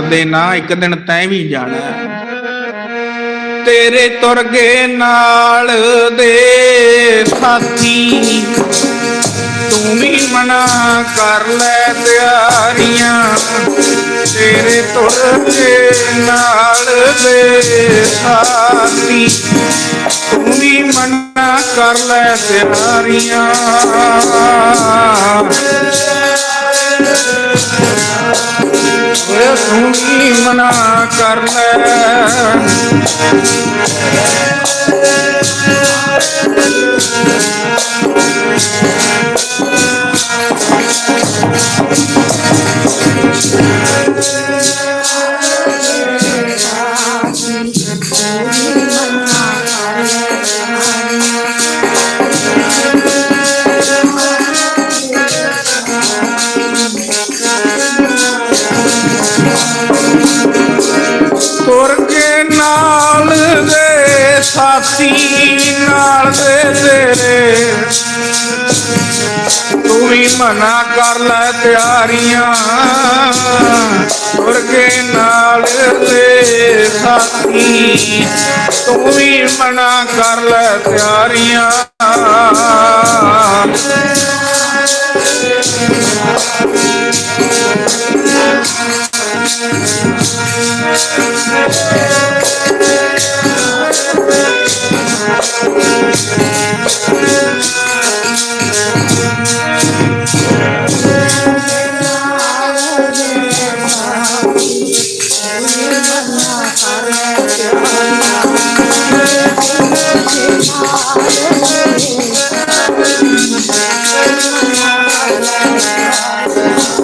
ਦੇ ਨਾ ਇੱਕ ਦਿਨ ਤੈਂ ਵੀ ਜਾਣਾ। ਤੇਰੇ ਤੁਰ ਗਏ ਨਾਲ ਦੇ ਸਾਥੀ ਤੂੰ ਵੀ ਮਨਾ ਕਰ ਲੈ ਤਿਆਰੀਆਂ। ਤੇਰੇ ਤੁਰ ਗਏ ਨਾਲ ਦੇ ਸਾਥੀ ਤੂੰ ਵੀ ਮਨਾ ਕਰ ਲੈ ਤਿਆਰੀਆਂ। ਓਏ ਤੂੰ ਵੀ ਮਨਾ ਕਰ ਲੈ। ਤੁਰ ਕੇ ਨਾਲ ਦੇ ਸਾਥੀ, ਨਾਲ ਦੇ ਤੇਰੇ। ਤੂੰ ਵੀ ਮਨਾ ਕਰ ਲੈ ਤਿਆਰੀਆਂ। ਤੁਰ ਕੇ ਨਾਲ ਦੇ ਸਾਥੀ, ਤੂੰ ਵੀ ਮਨਾ ਕਰ ਲੈ ਤਿਆਰੀਆਂ। Yeah.